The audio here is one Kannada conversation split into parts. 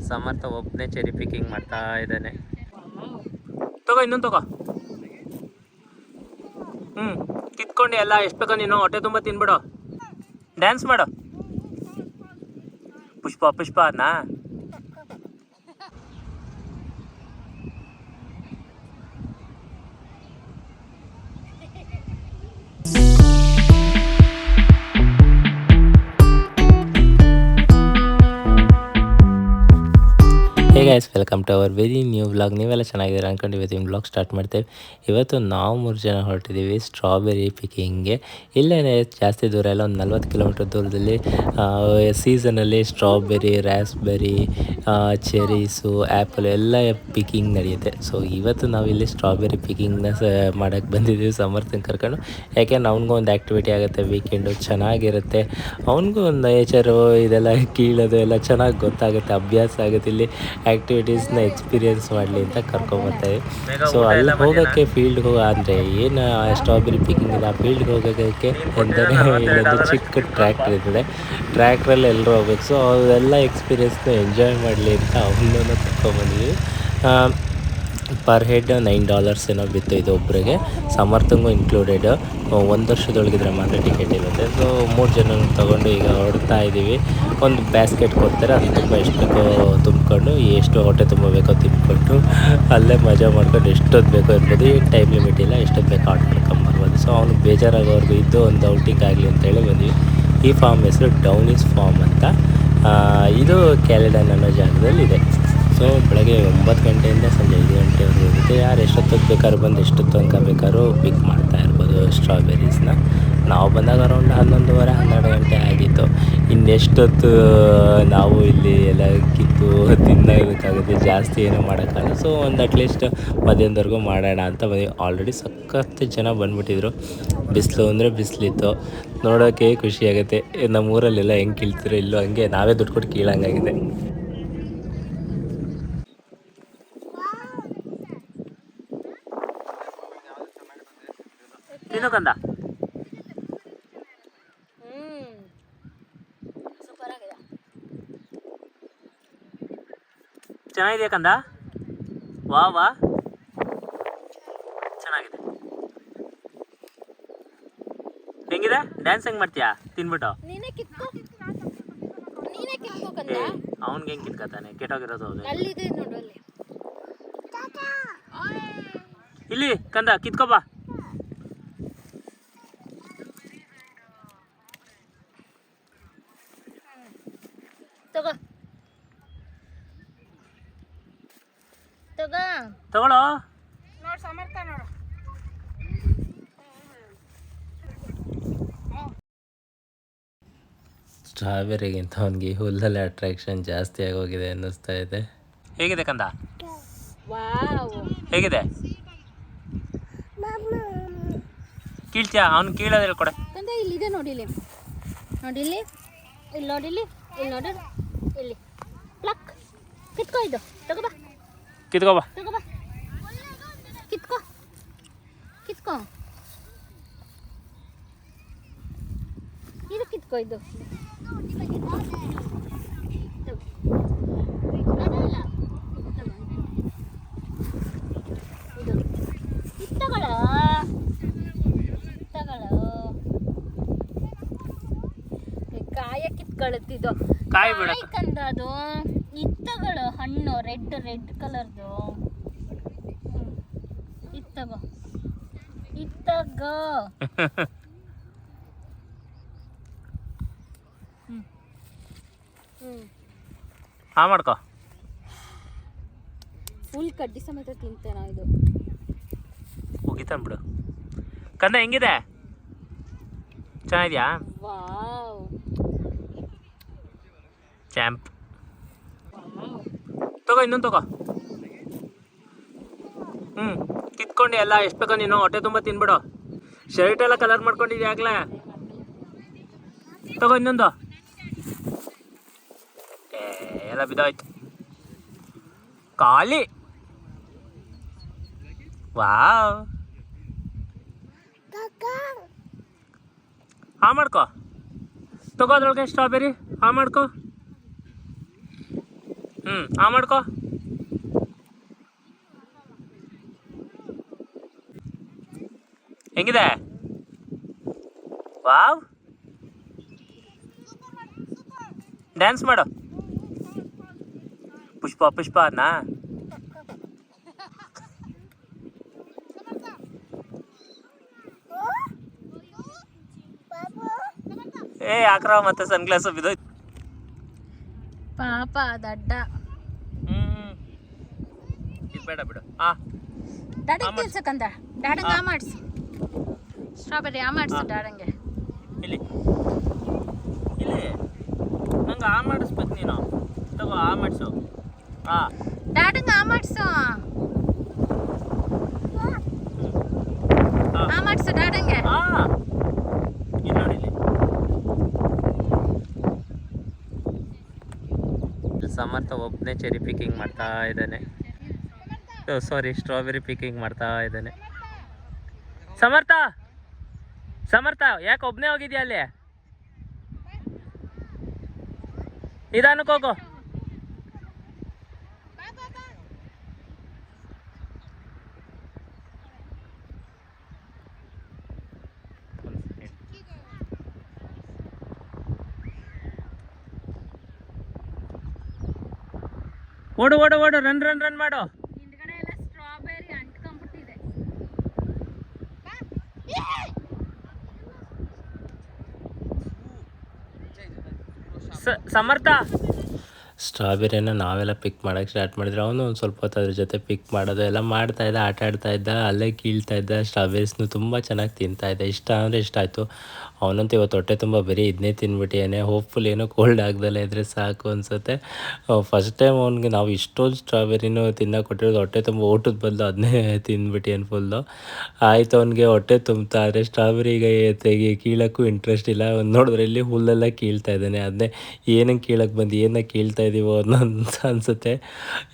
ಸಮರ್ಥ ಒಬ್ಬನೇ ಚೆರಿ ಪಿಕಿಂಗ್ ಮಾಡ್ತಾ ಇದ್ದಾನೆ. ತಗೋ, ಇನ್ನೊಂದು ತಗೋ. ಹ್ಞೂ ಕಿತ್ಕೊಂಡು ಎಲ್ಲ, ಎಷ್ಟು ಬೇಕೋ ನೀನು, ಹೊಟ್ಟೆ ತುಂಬ ತಿನ್ಬಿಡು. ಡ್ಯಾನ್ಸ್ ಮಾಡು. ಪುಷ್ಪ ಪುಷ್ಪ ಅದನ್ನ guys welcome to our very new vlog ನೀವೆಲ್ಲ ಚೆನ್ನಾಗಿದ್ದೀರಾ ಅಂದ್ಕೊಂಡು ಇವತ್ತಿನ ವ್ಲಾಗ್ ಸ್ಟಾರ್ಟ್ ಮಾಡ್ತೇವೆ. ಇವತ್ತು ನಾವು ಮೂರು ಜನ ಹೊರಟಿದ್ದೀವಿ ಸ್ಟ್ರಾಬೆರಿ ಪಿಕಿಂಗ್ಗೆ ಇಲ್ಲೇ ಜಾಸ್ತಿ ದೂರ ಎಲ್ಲ ಒಂದು ನಲ್ವತ್ತು ಕಿಲೋಮೀಟರ್ ದೂರದಲ್ಲಿ ಸೀಸನಲ್ಲಿ ಸ್ಟ್ರಾಬೆರಿ ರ್ಯಾಸ್ಬೆರಿ ಚೆರೀಸು ಆ್ಯಪಲ್ ಎಲ್ಲ ಪಿಕಿಂಗ್ ನಡೆಯುತ್ತೆ. ಸೊ ಇವತ್ತು ನಾವು ಇಲ್ಲಿ ಸ್ಟ್ರಾಬೆರಿ ಪಿಕಿಂಗ್ನ ಸ ಮಾಡೋಕ್ಕೆ ಬಂದಿದ್ದೀವಿ ಸಮರ್ಥನ ಕರ್ಕೊಂಡು. ಯಾಕೆಂದ್ರೆ ಅವ್ನಿಗೂ ಒಂದು ಆ್ಯಕ್ಟಿವಿಟಿ ಆಗುತ್ತೆ ವೀಕೆಂಡು ಚೆನ್ನಾಗಿರುತ್ತೆ. ಅವನಿಗೂ ಒಂದು ನೇಚರು ಇದೆಲ್ಲ ಕೀಳೋದು ಎಲ್ಲ ಚೆನ್ನಾಗಿ ಗೊತ್ತಾಗುತ್ತೆ, ಅಭ್ಯಾಸ ಆಗುತ್ತೆ ಇಲ್ಲಿ. ಆ್ಯಕ್ಟಿವಿಟೀಸ್ನ ಎಕ್ಸ್ಪೀರಿಯೆನ್ಸ್ ಮಾಡಲಿ ಅಂತ ಕರ್ಕೊಂಬರ್ತಾರೆ ಸೊ ಅಲ್ಲಿ ಹೋಗೋಕ್ಕೆ ಫೀಲ್ಡ್ಗೆ ಹೋಗ ಅಂದರೆ ಏನು ಸ್ಟ್ರಾಬೆರಿ ಪಿಕಿಂಗ್ ಇದೆ ಆ ಫೀಲ್ಡ್ಗೆ ಹೋಗೋದಕ್ಕೆ ಒಂದೇ ಇಲ್ಲೊಂದು ಚಿಕ್ಕ ಟ್ರ್ಯಾಕ್ಟರ್ ಇರ್ತದೆ. ಟ್ರ್ಯಾಕ್ಟ್ರಲ್ಲಿ ಎಲ್ಲರೂ ಹೋಗ್ಬೇಕು. ಸೊ ಅವೆಲ್ಲ ಎಕ್ಸ್ಪೀರಿಯೆನ್ಸ್ನ ಎಂಜಾಯ್ ಮಾಡಲಿ ಅಂತ ಅವನ್ನೂ ಕರ್ಕೊಂಬಂದಿದ್ವಿ ಪರ್ ಹೆಡ್ ನೈನ್ ಡಾಲರ್ಸ್ ಏನೋ ಬಿತ್ತು ಇದು ಒಬ್ಬರಿಗೆ ಸಮರ್ಥಂಗೂ ಇನ್ಕ್ಲೂಡೆಡ್ ಒಂದು ವರ್ಷದೊಳಗಿದ್ರೆ ಮಾತ್ರ ಟಿಕೆಟ್ ಇರುತ್ತೆ. ಸೊ ಮೂರು ಜನ ತೊಗೊಂಡು ಈಗ ಹೊಡ್ತಾ ಇದ್ದೀವಿ ಒಂದು ಬ್ಯಾಸ್ಕೆಟ್ ಕೊಡ್ತಾರೆ, ಅದು ತುಂಬ ಎಷ್ಟು ಬೇಕೋ ತುಂಬಿಕೊಂಡು, ಎಷ್ಟು ಹೊಟ್ಟೆ ತುಂಬ ಬೇಕೋ ತಿನ್ಕೊಂಡು, ಅಲ್ಲೇ ಮಜಾ ಮಾಡ್ಕೊಂಡು ಎಷ್ಟೊತ್ತು ಬೇಕೋ ಇರ್ಬೋದು. ಏನು ಟೈಮ್ ಲಿಮಿಟ್ ಇಲ್ಲ, ಎಷ್ಟೊತ್ತು ಬೇಕೋ ಆಟ ಮಾಡ್ಕೊಂಬರ್ಬೋದು. ಸೊ ಅವ್ನು ಬೇಜಾರಾಗೋರ್ಗು ಇದ್ದು ಒಂದು ಔಟಿಂಗ್ ಆಗಲಿ ಅಂತೇಳಿ ಬಂದ್ವಿ. ಈ ಫಾರ್ಮ್ ಹೆಸರು ಡೌನೀಸ್ ಫಾರ್ಮ್ ಅಂತ. ಇದು ಕ್ಯಾಲಿಡನ್ ಅನ್ನೋ ಜಾಗದಲ್ಲಿದೆ ಸೊ ಬೆಳಗ್ಗೆ ಒಂಬತ್ತು ಗಂಟೆಯಿಂದ ಸಂಜೆ ಐದು ಗಂಟೆವರೆಗೂ ಇರುತ್ತೆ. ಯಾರು ಎಷ್ಟೊತ್ತಿಗೆ ಬೇಕಾದ್ರೂ ಬಂದು ಎಷ್ಟೊತ್ತು ತನಕ ಬೇಕಾದ್ರೂ ಪಿಕ್ ಮಾಡ್ತಾ ಇರ್ಬೋದು ಸ್ಟ್ರಾಬೆರೀಸ್ನ ನಾವು ಬಂದಾಗ ಅರೌಂಡ್ ಹನ್ನೊಂದುವರೆ, ಹನ್ನೆರಡು ಗಂಟೆ ಆಗಿತ್ತು. ಇನ್ನೆಷ್ಟೊತ್ತು ನಾವು ಇಲ್ಲಿ ಎಲ್ಲ ಕಿತ್ತು ತಿನ್ನೋದಕ್ಕಾಗುತ್ತೆ ಜಾಸ್ತಿ ಏನೂ ಮಾಡೋಕ್ಕಾಗಲ್ಲ. ಸೊ ಒಂದು ಅಟ್ಲೀಸ್ಟ್ ಮಧ್ಯಾಹ್ನದವರೆಗೂ ಮಾಡೋಣ ಅಂತ ಬಂದ್ವಿ. ಆಲ್ರೆಡಿ ಸಖತ್ತು ಜನ ಬಂದುಬಿಟ್ಟಿದ್ರು. ಬಿಸಿಲು ಅಂದರೆ ಬಿಸಿಲಿತ್ತು. ನೋಡೋಕ್ಕೆ ಖುಷಿಯಾಗುತ್ತೆ ನಮ್ಮ ಊರಲ್ಲೆಲ್ಲ ಹೆಂಗೆ ಕೀಳ್ತಿರೋ ಇಲ್ಲೋ ಹಂಗೆ ನಾವೇ ದುಡ್ಡು ಕೊಟ್ಟು ಕೀಳಂಗಾಗಿದೆ ತಿನ್ನು ಕಂದ ಹ್ಮ್ ಸೂಪರ್ ಆಗಿದೆ ಚೆನ್ನಾಗಿದೆ ಕಂದ? ವಾ ವಾ. ಚೆನ್ನಾಗಿದೆ. ಹೆಂಗಿದೆ? ಡ್ಯಾನ್ಸ್ ಹೆಂಗ್ ಮಾಡ್ತೀಯಾ? ತಿನ್ಬಿಟ್ಟು. ನೀನೇ ಕಿತ್ಕೋ. ನೀನೇ ಕಿತ್ಕೋ ಕಂದ. ಅವ್ನಿಗೆ ಹೆಂಗ್ ಕಿತ್ಕತಾನೆ ಕೆಟ್ಟೋಗಿರೋದು ಹೌದು ಅಲ್ಲಿದೆ ನೋಡು ಅಲ್ಲಿ. ಇಲ್ಲಿ ಕಂದ ಕಿತ್ಕೋ ಬಾ ತಗೋ ತಗೋ ತಗೊಳ್ಳೋ? ನೋಡು ಸಮರ್ಥ ನೋಡು. ಸ್ಟ್ರಾಬೆರಿಗಿಂತ ಅವನಿಗೆ ಹುಲ್ಲಲ್ಲಿ ಅಟ್ರಾಕ್ಷನ್ ಜಾಸ್ತಿ ಆಗೋಗಿದೆ ಅನ್ನಿಸ್ತಾ ಇದೆ. ಹೇಗಿದೆ ಕಂದ? ಹೇಗಿದೆ? ಕೀಳ್ತೀಯಾ? ಅವ್ನು ಕೀಳೋದಿಲ್ಲ ಕೊಡೆ. ಕಂದ ಇಲ್ಲಿದೆ ನೋಡಿ ಇಲ್ಲಿ. ನೋಡಿ ಇಲ್ಲಿ. ಇಲ್ಲಿ ನೋಡಿ ಇಲ್ಲಿ. ಇಲ್ಲಿ ನೋಡಿ. ಇಲ್ಲಿ. ಪ್ಲಕ್. ಕಿತ್ಕೋ ಇದು. ತಗೋಬಾ ತಗೋಬಾ ಬಾ. ತಗೋ ಬಾ. ಕಿತ್ಕೋ. ಕಿತ್ಕೋ. ಇದು ಕಿತ್ಕೋ ಇದು. ಕಾಯ ಕಂದ ಅದು. ಇತ್ತಗಳು ಹಣ್ಣು ರೆಡ್ ರೆಡ್ ಕಲರ್ದು. ತಗೋ. ಇತ್ತಗೋ ತಗೋ. ಹ್ಞೂ ಹ್ಞೂ ಹಾ ಮಾಡ್ಕೋ. ಫುಲ್ ಕಡ್ಡಿ ಸಮೇತ ತಿಂತೇನೋ ಇದು? ಮುಗಿತಾನ್ ಬಿಡು. ಕಂದ ಹೆಂಗಿದೆ? ಚೆನ್ನಾಗಿದ್ಯಾ? ವಾವ್. ಚಾಂಪ್. ತಗೋ ಇನ್ನೊಂದು ತಗೋ. ಹ್ಞೂ ಕಿತ್ಕೊಂಡು ಎಲ್ಲ ಎಷ್ಟು ಬೇಕೋ ನೀನು, ಹೊಟ್ಟೆ ತುಂಬ ತಿನ್ಬಿಡು. ಶರ್ಟ್ ಎಲ್ಲ ಕಲರ್ ಮಾಡ್ಕೊಂಡಿದ್ಯಾ ಆಗ್ಲೇ? ತಗೋ ಇನ್ನೊಂದು. ಎಲ್ಲ ಬಿದ್ದೋಯ್ತು. ಖಾಲಿ. ವಾವ್. ಹಾ ಮಾಡ್ಕೋ. ತಗೋ ಅದ್ರೊಳಗೆ ಸ್ಟ್ರಾಬೆರಿ ಹಾ ಮಾಡ್ಕೊ. ಹ್ಞೂ ಹಾ ಮಾಡ್ಕೋ. ಹೆಂಗಿದೆ? ವಾವ್. ಡ್ಯಾನ್ಸ್ ಮಾಡು. ಪುಷ್ಪ ಪುಷ್ಪ ನಾ ಏ ಯಾಕ್ರ ಮತ್ತೆ ಸನ್ ಗ್ಲಾಸ್ ಬಿದ್ದೋಯ್ತು. ಪಾಪ ದಡ್ಡ. ಹ್ಮ್. ಬೇಡ ಬಿಡು. ಆ. ತಿನ್ಸಕ್ಕಂದ ಮಾಡಿಸಿ. ಮಾಡಿಸು. ಸ್ಟ್ರಾಬೆರಿ ಆ ಮಾಡಿಸು ಡ್ಯಾಡಂಗೆ ಇಲ್ಲಿ. ಇಲ್ಲಿ. ನಂಗೆ ಆ ಮಾಡಿಸ್ಬೇಕು ನೀನು. ತಗೋ ಆ ಮಾಡಿಸು. ಆ. ಡ್ಯಾಡಂಗೆ ಆ ಮಾಡಿಸು. ಆ. ಮಾಡಿಸು ಆ. ಇಲ್ಲಿ ನೋಡಿ ಇಲ್ಲಿ. ಸಮರ್ಥ ಒಬ್ಬನೇ ಚೆರಿ ಪಿಕಿಂಗ್ ಮಾಡ್ತಾ ಇದ್ದಾನೆ. ಸಾರಿ ಸ್ಟ್ರಾಬೆರಿ ಪಿಕಿಂಗ್ ಮಾಡ್ತಾ ಇದ್ದಾನೆ. ಸಮರ್ಥ! ಸಮರ್ಥ ಯಾಕೆ ಒಬ್ಬನೇ ಹೋಗಿದ್ಯಾ ಅಲ್ಲಿ? ನಿಧಾನಕ್ಕೆ ಹೋಗು. ಓಡು ಓಡು ಓಡು ರನ್ ರನ್ ರನ್ ಮಾಡು ಹಿಂದ್ಗಡೆ ಎಲ್ಲ ಸ್ಟ್ರಾಬೆರಿ ಅಂಟ್ಕೊಂಡ್ಬಿಟ್ಟಿದೆ ಸ- ಸಮರ್ಥ ಸ್ಟ್ರಾಬೆರಿನ ನಾವೆಲ್ಲ ಪಿಕ್ ಮಾಡೋಕ್ಕೆ ಸ್ಟಾರ್ಟ್ ಮಾಡಿದ್ರೆ ಅವನು ಒಂದು ಸ್ವಲ್ಪ ಹೊತ್ತು ಅದ್ರ ಜೊತೆ ಪಿಕ್ ಮಾಡೋದು ಎಲ್ಲ ಮಾಡ್ತಾ ಇದ್ದ, ಆಟ ಆಡ್ತಾ ಇದ್ದ, ಅಲ್ಲೇ ಕೀಳ್ತಾ ಇದ್ದ. ಸ್ಟ್ರಾಬೆರೀಸ್ನು ತುಂಬ ಚೆನ್ನಾಗಿ ತಿಂತಾ ಇದ್ದ. ಇಷ್ಟ ಅಂದರೆ ಇಷ್ಟ ಆಯಿತು. ಅವನಂತೂ ಇವತ್ತು ಹೊಟ್ಟೆ ತುಂಬ ಬರೀ ಇದನ್ನೇ ತಿನ್ಬಿಟ್ಟಿಯಾನೆ. ಹೋಪ್ಫುಲ್ ಏನೋ ಕೋಲ್ಡ್ ಆಗ್ದಲೇ ಇದ್ರೆ ಸಾಕು ಅನಿಸುತ್ತೆ. ಫಸ್ಟ್ ಟೈಮ್ ಅವ್ನಿಗೆ ನಾವು ಇಷ್ಟೊಂದು ಸ್ಟ್ರಾಬೆರಿನೂ ತಿನ್ನೋಕೆ ಕೊಟ್ಟಿರೋದು ಹೊಟ್ಟೆ ತುಂಬ ಊಟದ ಬದಲು ಅದನ್ನೇ ತಿಂದ್ಬಿಟ್ಟಿಯನ್ ಫುಲ್ಲು ಆಯಿತು ಅವನಿಗೆ ಹೊಟ್ಟೆ ತುಂಬ್ತಾ ಆದರೆ ಸ್ಟ್ರಾಬೆರಿಗೆ ತೆಗಿ, ಕೀಳೋಕ್ಕೂ ಇಂಟ್ರೆಸ್ಟ್ ಇಲ್ಲ. ನೋಡಿದ್ರೆ ಇಲ್ಲಿ ಹುಲ್ಲೆಲ್ಲ ಕೀಳ್ತಾ ಇದ್ದಾನೆ. ಅದನ್ನೇ ಏನಂಗೆ ಕೀಳಕ್ಕೆ ಬಂದು ಏನಕ್ಕೆ ಕೀಳ್ತಾ ಇದೀವೋ ಅನ್ನೋ ಅನಿಸುತ್ತೆ.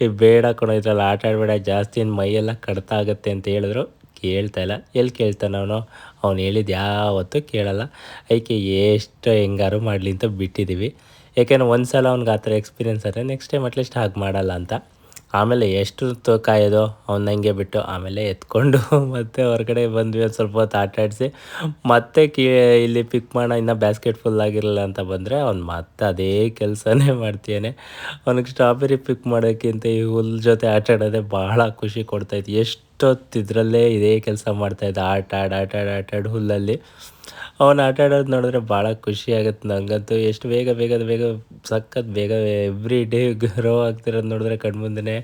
ಈ ಬೇಡ ಕೊಡೋ ಇದ್ರಲ್ಲಿ ಆಟ ಆಡಬೇಡ, ಜಾಸ್ತಿ ಏನು ಮೈಯೆಲ್ಲ ಕಡ್ತ ಆಗುತ್ತೆ ಅಂತ ಹೇಳಿದ್ರು. ಕೇಳ್ತಾ ಇಲ್ಲ. ಎಲ್ಲಿ ಕೇಳ್ತಾನೆ ಅವನು ಅವ್ನು ಹೇಳಿದ್ದು ಯಾವತ್ತೂ ಕೇಳಲ್ಲ. ಐಕೆ ಎಷ್ಟು ಹೆಂಗಾರು ಮಾಡಲಿ ಅಂತ ಬಿಟ್ಟಿದ್ದೀವಿ ಯಾಕೆಂದ್ರೆ ಒಂದು ಸಲ ಅವ್ನಿಗೆ ಆ ಥರ ಎಕ್ಸ್ಪೀರಿಯನ್ಸ್ ಆದರೆ ನೆಕ್ಸ್ಟ್ ಟೈಮ್ ಅಟ್ಲೀಸ್ಟ್ ಹಾಗೆ ಮಾಡಲ್ಲ ಅಂತ. ಆಮೇಲೆ ಎಷ್ಟು ಹೊತ್ತು ಕಾಯೋದು ಅವ್ನ ಹಂಗೆ ಬಿಟ್ಟು ಆಮೇಲೆ ಎತ್ಕೊಂಡು ಮತ್ತೆ ಹೊರಗಡೆ ಬಂದ್ವಿ ಒಂದು ಸ್ವಲ್ಪ ಹೊತ್ತು ಆಟ ಆಡಿಸಿ. ಮತ್ತೆ ಕಿ, ಇಲ್ಲಿ ಪಿಕ್ ಮಾಡೋಣ ಇನ್ನು ಬ್ಯಾಸ್ಕೆಟ್ ಫುಲ್ ಆಗಿರಲಿಲ್ಲ ಅಂತ ಬಂದರೆ ಅವ್ನು ಮತ್ತೆ ಅದೇ ಕೆಲಸನೇ ಮಾಡ್ತೀಯಾನೆ. ಅವ್ನಿಗೆ ಸ್ಟ್ರಾಬೆರಿ ಪಿಕ್ ಮಾಡೋಕ್ಕಿಂತ ಈ ಹುಲ್ ಜೊತೆ ಆಟ ಆಡೋದೇ ಭಾಳ ಖುಷಿ ಕೊಡ್ತಾಯಿತ್ತು ಎಷ್ಟೊತ್ತು ಇದರಲ್ಲೇ ಇದೇ ಕೆಲಸ ಮಾಡ್ತಾಯಿದ್ದ ಆಟ ಆಡಿ ಆಟ ಆಡಿ ಆಟ ಆಡಿ ಹುಲ್ಲಲ್ಲಿ. ಅವನು ಆಟ ಆಡೋದು ನೋಡಿದ್ರೆ ಭಾಳ ಖುಷಿ ಆಗುತ್ತೆ ನನಗಂತೂ ಎಷ್ಟು ಬೇಗ ಬೇಗ ಬೇಗ, ಸಖತ್ ಬೇಗ ಎವ್ರಿ ಡೇ ಗ್ರೋ ಆಗ್ತಿರೋದು ನೋಡಿದ್ರೆ ಕಣ್ಮುಂದೆ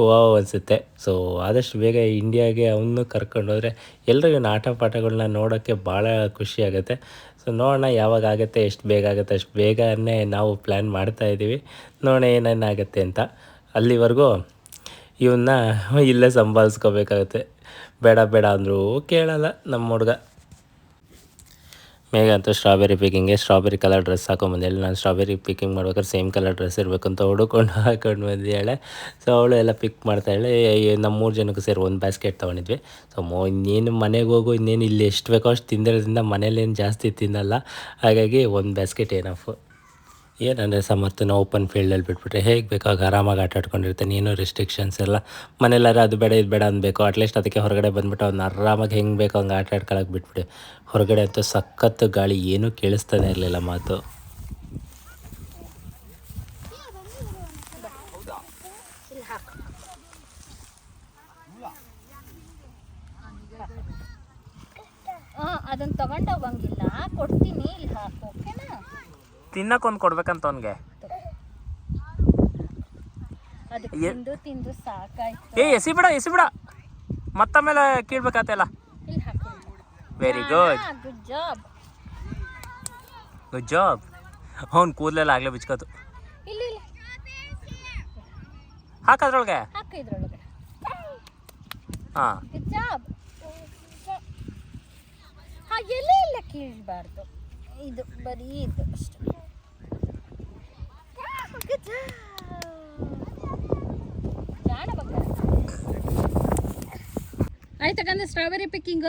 ವಾವ್ ಅನಿಸುತ್ತೆ. ಸೊ ಆದಷ್ಟು ಬೇಗ ಇಂಡಿಯಾಗೆ ಅವನು ಕರ್ಕೊಂಡೋದ್ರೆ ಇವ್ನ ಆಟ ಪಾಠಗಳನ್ನ ನೋಡೋಕ್ಕೆ ಭಾಳ ಖುಷಿ ಆಗುತ್ತೆ. ಸೊ ನೋಡೋಣ ಯಾವಾಗ ಆಗುತ್ತೆ, ಎಷ್ಟು ಬೇಗ ಆಗುತ್ತೆ, ಅಷ್ಟು ಬೇಗನೆ ನಾವು ಪ್ಲ್ಯಾನ್ ಮಾಡ್ತಾ ಇದ್ದೀವಿ ನೋಡೋಣ ಏನೇನಾಗುತ್ತೆ ಅಂತ. ಅಲ್ಲಿವರೆಗೂ ಇವನ್ನ ಇಲ್ಲೇ ಸಂಭಾಳಿಸ್ಕೋಬೇಕಾಗತ್ತೆ. ಬೇಡ ಬೇಡ ಅಂದರೂ ಕೇಳಲ್ಲ ನಮ್ಮ ಹುಡುಗ. ಮೇಘ ಅಂತೂ ಸ್ಟ್ರಾಬೆರಿ ಪಿಕ್ಕಿಂಗ್ಗೆ ಸ್ಟ್ರಾಬೆರಿ ಕಲರ್ ಡ್ರೆಸ್ ಹಾಕೊಂಬಂದೇಳಿ ನಾನು ಸ್ಟ್ರಾಬೆರಿ ಪಿಕಿಂಗ್ ಮಾಡ್ಬೇಕಾದ್ರೆ ಸೇಮ್ ಕಲರ್ ಡ್ರೆಸ್ ಇರಬೇಕು ಅಂತ ಹುಡುಕೊಂಡು ಹಾಕೊಂಡು ಬಂದಿದ್ದಾಳೆ ಸೊ ಅವಳು ಎಲ್ಲ ಪಿಕ್ ಮಾಡ್ತಾಳೆ ನಮ್ಮ ಮೂರು ಜನಕ್ಕೂ ಸೇರಿ ಒಂದು ಬ್ಯಾಸ್ಕೆಟ್ ತೊಗೊಂಡಿದ್ವಿ. ಸೊ ಮೋ, ಇನ್ನೇನು ಮನೆಗೆ ಹೋಗು, ಇನ್ನೇನು ಇಲ್ಲಿ ಎಷ್ಟು ಬೇಕೋ ಅಷ್ಟು ತಿಂದಿರೋದ್ರಿಂದ ಮನೇಲೇನು ಜಾಸ್ತಿ ತಿನ್ನಲ್ಲ. ಹಾಗಾಗಿ ಒಂದು ಬ್ಯಾಸ್ಕೆಟ್ ಏನಫ್ ಏನಂದರೆ ಸಮರ್ಥನ ಓಪನ್ ಫೀಲ್ಡಲ್ಲಿ ಬಿಟ್ಬಿಟ್ರೆ ಹೇಗೆ ಬೇಕಾಗ ಆರಾಮಾಗಿ ಆಟ ಆಡ್ಕೊಂಡಿರ್ತಾನೆ? ಏನೂ ರೆಸ್ಟ್ರಿಕ್ಷನ್ಸ್ ಎಲ್ಲ ಮನೇಲಾರ ಅದು ಬೇಡ, ಇದು ಬೇಡ ಅನ್ಬೇಕು. ಅಟ್ಲೀಸ್ಟ್ ಅದಕ್ಕೆ ಹೊರಗಡೆ ಬಂದ್ಬಿಟ್ಟು ಅವ್ನು ಆರಾಮಾಗಿ ಹೆಂಗೆ ಬೇಕು ಹಂಗೆ ಆಟ ಆಡ್ಕೊಳಕ್ಕೆ ಬಿಟ್ಬಿಟ್ಟು ಹೊರಗಡೆ ಅಂತೂ ಸಖತ್ತು ಗಾಳಿ ಏನೂ ಕೇಳಿಸ್ತಾನೆ ಇರಲಿಲ್ಲ ಮಾತು. ಅದನ್ನ ತಗೊಂಡೋಗಂಗಿಲ್ಲ ಕೊಡ್ತೀನಿ, ಇಲ್ಲಿ ಹಾಕು. ತಿನ್ನಕ್ಕೊಂದು ಕೊಡ್ಬೇಕಂತ ಅವ್ನಿಗೆ. ತಿಂದು ತಿಂದು ಸಾಕಾಯ್ತು. ಏ ಎಸಿ ಬಿಡ ಎಸಿ ಬಿಡ. ಮತ್ತಮೇಲೆ ಕೀಳ್ಬೇಕಾತಲ್ಲ very good good job good job ಅವ್ನು ಕೂದಲೆಲ್ಲ ಆಗಲೇ ಬಿಚ್ಕೋತು. ಹಾಕದ್ರೊಳಗೆ ಹಾಂ. ಎಲ್ಲ ಕೀಳ್ಬಾರ್ದು. ಇದು ಬರೀ ಇದು ಅಷ್ಟೇ. ಆಯ್ತು. ಆಯ್ತಕ್ಕಂದ್ರೆ ಸ್ಟ್ರಾಬೆರಿ ಪಿಕ್ಕಿಂಗ್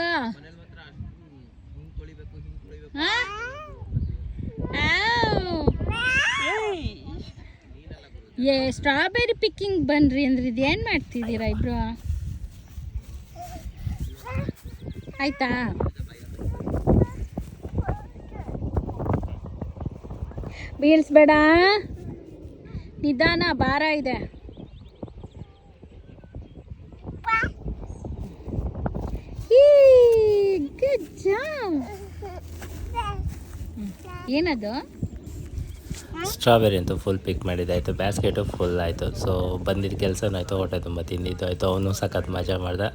ಏ ಸ್ಟ್ರಾಬೆರಿ ಪಿಕ್ಕಿಂಗ್ ಬನ್ರಿ ಅಂದ್ರೆ ಇದು ಏನ್ ಮಾಡ್ತಿದ್ದೀರಾ ಇಬ್ರು? ಆಯ್ತಾ? ಬೀಳ್ಸ್ಬೇಡ ನಿಧಾನ ಭಾರ ಇದೆ. ಏನದು? ಸ್ಟ್ರಾಬೆರಿ ಅಂತ ಫುಲ್ ಪಿಕ್ ಮಾಡಿದ್ದಾಯಿತು ಬ್ಯಾಸ್ಕೆಟು ಫುಲ್ ಆಯಿತು. ಸೊ ಬಂದಿದ್ದ ಕೆಲಸನೂ ಆಯಿತು, ಹೊಟ್ಟೆ ತುಂಬ ತಿಂದಿದ್ದು ಆಯಿತು. ಅವನು ಸಖತ್ ಮಜಾ ಮಾಡ್ದ.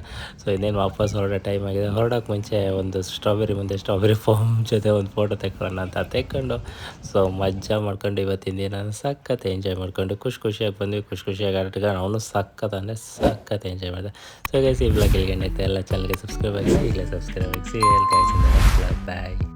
ಸೊ ಇನ್ನೇನು ವಾಪಸ್ ಹೊರಡೋ ಟೈಮ್ ಆಗಿದೆ. ಹೊರಡೋಕೆ ಮುಂಚೆ ಒಂದು ಸ್ಟ್ರಾಬೆರಿ ಮುಂದೆ ಸ್ಟ್ರಾಬೆರಿ ಫೋಮ್ ಜೊತೆ ಒಂದು ಫೋಟೋ ತೆಕ್ಕೊಳ್ಳೋಣ ಅಂತ ತೆಕ್ಕೊಂಡು ಸೊ ಮಜಾ ಮಾಡ್ಕೊಂಡು ಇವತ್ತಿನ ದಿನ ಸಖತ್ ಎಂಜಾಯ್ ಮಾಡ್ಕೊಂಡು, ಖುಷಿ ಖುಷಿಯಾಗಿ ಬಂದ್ವಿ, ಖುಷಿ ಖುಷಿಯಾಗಿ ಆಡ್ಕೊಂಡು. ಅವನು ಸಖತ್ ಅಂದರೆ ಸಖತ್ ಎಂಜಾಯ್ ಮಾಡಿದೆ. ಸೊ ಗೈಸ್ ಈ ಬ್ಲಾಗ್ ಇಲ್ಲಿಗೆ ಎಲ್ಲ ಚಾನಲ್ಗೆ ಸಬ್ಸ್ಕ್ರೈಬ್ ಆಗಿ ಈಗಲೇ ಸಬ್ಸ್ಕ್ರೈಬ್ ಆಗಿ. ಸಿ ಎಲ್ ಬಾಯ್